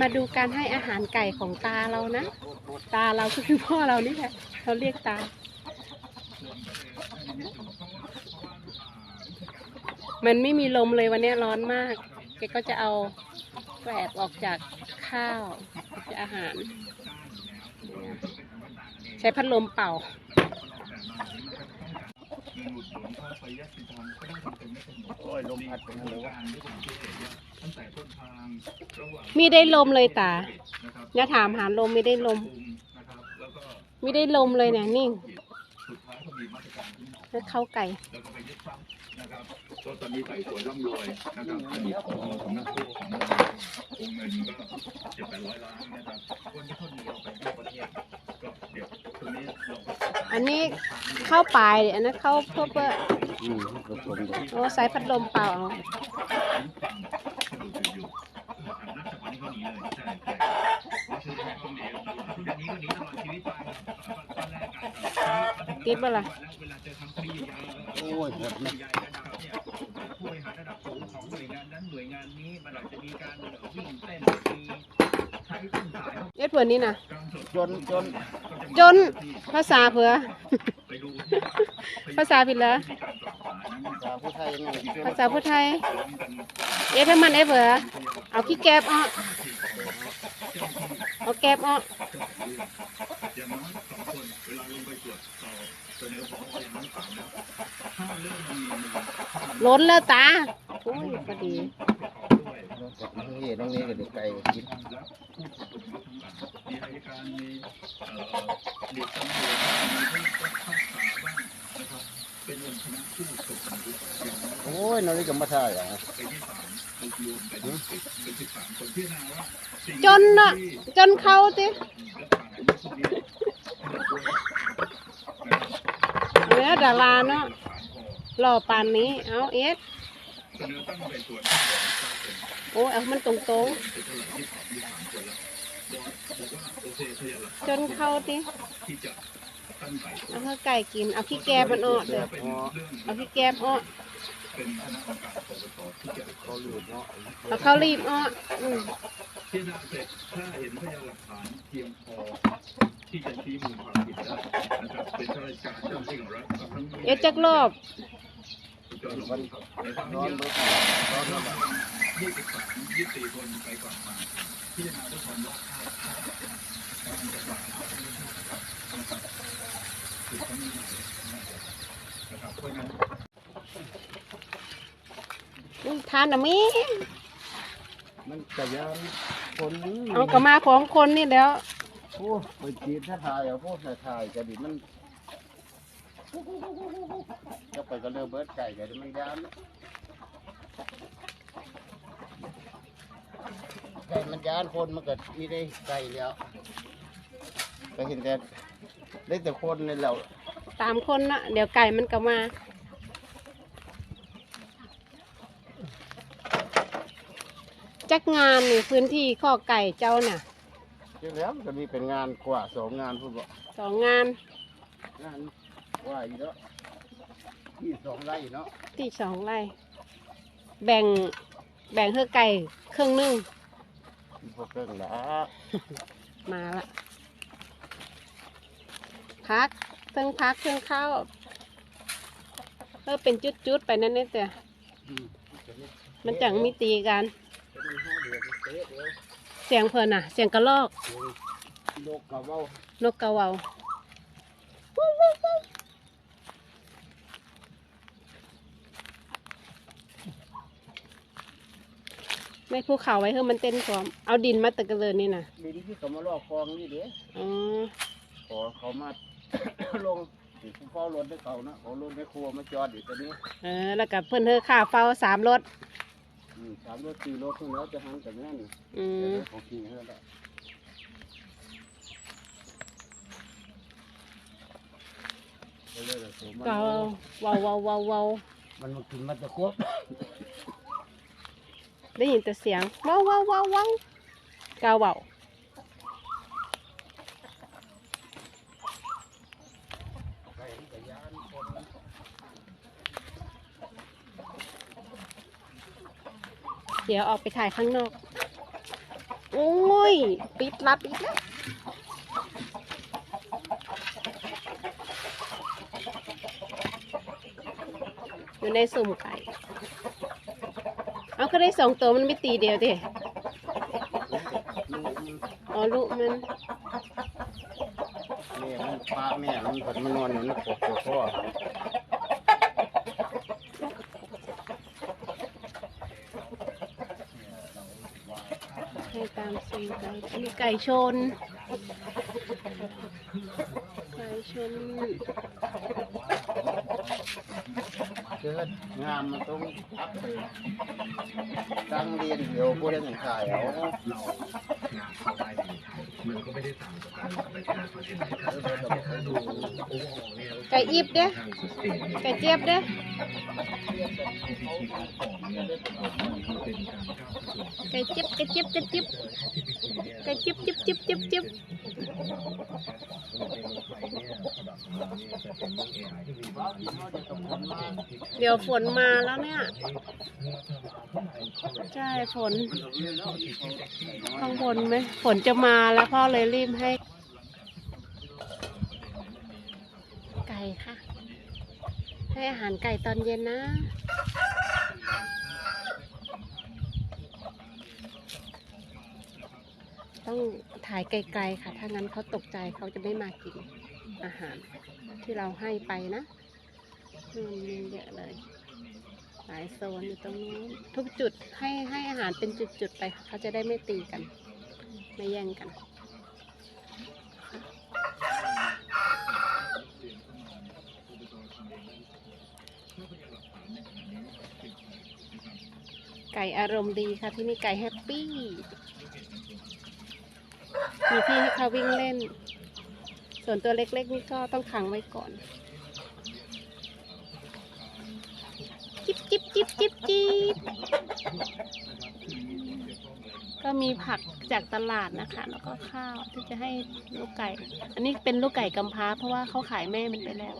มาดูการให้อาหารไก่ของตาเรานะ ตาเราก็คือพ่อเรานี่แหละเราเรียกตา มันไม่มีลมเลยวันนี้ร้อนมาก แกก็จะเอาแกลบออกจากข้าวจากอาหาร ใช้พัดลมเป่าโอ้ยลมพัดเป็นอะไรวะ มีได้ลมเลยตาอย่าถามหาลมไม่ได้ลม ไม่ได้ลมเลยเนี่ยนิ่งแล้วเข้าไก่ก็ตอนนี้ไต่สวนร่ำรวยนะครับอดีตของนักสู้ของวงเงินก็เจ็ดแปดร้อยล้านนะครับคนที่เขาหนีออกไปนอกประเทศก็เดี๋ยวตรงนี้เราก็อันนี้เข้าปลายอันนั้นเข้าเพื่อเพื่ออืมผสมกันโอ้ใส่พัดลมเป่าเอา กวันนี้เขาหนีเลยใช่ใช่เพราะฉะนั้นเขาหนีทุกอย่างนี้ก็หนีตลอดชีวิตไปตอนแรกกันติดบ่ล่ะเวลาเจอทำคดีใหญ่ๆโอ้ยหมดนะใหญ่นะครับเนี่ยผู้บริหารระดับสูงของหน่วยงานนั้นหน่วยงานนี้มันอาจจะมีการวิ่งเต้นมีใช้ต้นสายเอ็ดเผื่อนี้นะจนจนจนภาษาเผื่อไปดูที่ ภาษาผิดแล้วมีการปรับสายนั้นภาษาผู้ไทยยังไงจนภาษาพูดไทย เอ็ดให้มันเอ็ดเผื่อเอาขี้แกบออกเอาแกบออกอย่างน้อยสองคนเวลาลงไปตรวจสอบเสนอของอย่างน้อยสามแล้วถ้าเรื่องมีมูลล้นแล้วตาโอ้ยพอดีด้วยนอกจากนี้น้องนี้กับเด็กไก่ก็กินแล้วผู้ถูกกฎหมายทั้งหลายมีอายการมีเอ่อเด็กตำรวจมี โอ้ยนองนี้ก็มาท่ายอะเป็นที่สามรวมรวมเป็นสิบเป็นสิบสามคนพิจารณาว่าสิ่งจนน่ะ จนเข้าสิรัฐบาลนี้พวกนี้อดาราเนาะหล่อปานนี้ เอาเอสโอ้ยเอามันตรงเป็นเท่าไหร่ที่สามที่สามคนละบอกบอกว่าโอเคพยานหลักๆจนเข้าสิที่จะตั้งไต่สวนเอาไก่กิน เอาขี้แกบมันออกเด้อเอเอาขี้แกบออก เป็นคณะกรรมการปปชที่จะเขาลืมเนาะเอาเข้ารีบออกอืมพิจารณาเสร็จถ้าเห็นพยานหลักฐานเพียงพอที่จะชี้มูลความผิดได้นะครับเป็นข้าราชการเจ้าหน้าที่ของรัฐกับทั้งเอ็ดจักรอบเจ้าหน้าที่ครับในทางนอนนี้รถนอนรถยี่สิบสามยี่สิบสี่คนไปกลับมาพิจารณาด้วยความรอบคอบการจัดการนะครับคือเขามีนะครับเพราะฉะนั้น อุ้ย ทานนะมีมันกระยานคนเอากระมาของคนนี่แล้วโอ้ไปจีนถ้าถ่ายเอาพวกถ่ายถ่ายกันดิมันก็ไปก็เลือเบิร์ดไก่กันมันยานไก่มันยานคนมันก็มีได้ไก่แล้วก็เห็นแต่ได้แต่คนนี่แหละตามคนนะเดี๋ยวไก่มันก็มา จักงานนี่พื้นที่ข้อไก่เจ้าน่ะที่แล้วมันก็มีเป็นงานกว่าสองงานพูดบอกสองงานงานกว่าอีกแล้วที่สองไร่เนาะที่สองไร่แบ่งแบ่งเพื่อไก่ครึ่งหนึงพวกเครื่องละมาละพักเครื่องพักเครื่องข้าวเออเป็นจุดๆไปนั่นนี่แต่อืมมันจังมีตีกัน เป็นห้าเดือนเต๊ะเดียวเสียงเพลินน่ะ เสียงกระลอกโลกกะเว้านกกระเหว่าไม่ภูเขาไว้เพื่อมันเต้นพร้อม เอาดินมาตะกะเลยนี่นะดินที่เขามาลอกคลองนี่เด้อ๋อขอเขามา ลงที่ผู้เฝ้ารถให้เขานะเขารถในครัวมาจอดอยู่ตรงนี้ เออ แล้วกับเพื่อนเธอข่าเฝ้าสามรถอืม สามรถสี่รถขึ้นแล้วจะหันกับนั่นอืแต่มเขาขี่ให้แล้วเรื่อยๆผมมันก็เว้าเว้าเว้าเว้ามันมากินมันจะควบได้ยินแต่เสียงเว้าเว้าเว้าเว้ากาเว้าไก่มันก็ย่านคน เดี๋ยวออกไปถ่ายข้างนอก โอ้ย ปิดลับอีกแล้วอยู่ในสุ่มไก่ เอาก็ได้สองตัวมันไม่ตีเดียวดิอ๋อลูกมันแม่มันปลาแม่มันผลมันนอนอยู่ในกบกพ่อ ให้ตามสีไก่นี่ไก่ชน ไก่ชน เกิดงามมันต้องพักตั้งเรียนเดี๋ยวผู้เล่นขายเอาเรางานเข้าไปมันก็ไม่ได้ต่างจากการไปงานประเทศไหนครับถ้าดูโอ้โหเนี่ยไก่อิบเด้ไก่เจี๊ยบเด้ไก่เจี๊ยบไก่เจี๊ยบไก่เจี๊ยบ ไก่เจี๊ยบจิบจิบจิบจิบเดี๋ยวฝนมาแล้วเนี่ย ใช่ฝน ข้างบนไหมฝนจะมาแล้วพ่อเลยรีบให้ ไก่ค่ะ ให้อาหารไก่ตอนเย็นนะ ต้องถ่ายไกลๆค่ะ ถ้างั้นเขาตกใจเขาจะไม่มากินอาหาร ที่เราให้ไปนะนู่นมีเยอะเลย หลายโซนอยู่ตรงนู้ทุกจุดให้ให้อาหารเป็นจุดๆไปเขาจะได้ไม่ตีกัน ไม่แย่งกันไก่อารมณ์ดีค่ะที่นี่ไก่แฮปปี้ มีที่ให้เขาวิ่งเล่น ส่วนตัวเล็กๆนี่ก็ต้องขังไว้ก่อน จิบจิบจิบจิบจิบก็มีผักจากตลาดนะคะ แล้วก็ข้าวที่จะให้ลูกไก่ อันนี้เป็นลูกไก่กำพร้าเพราะว่าเขาขายแม่มันไปแล้ว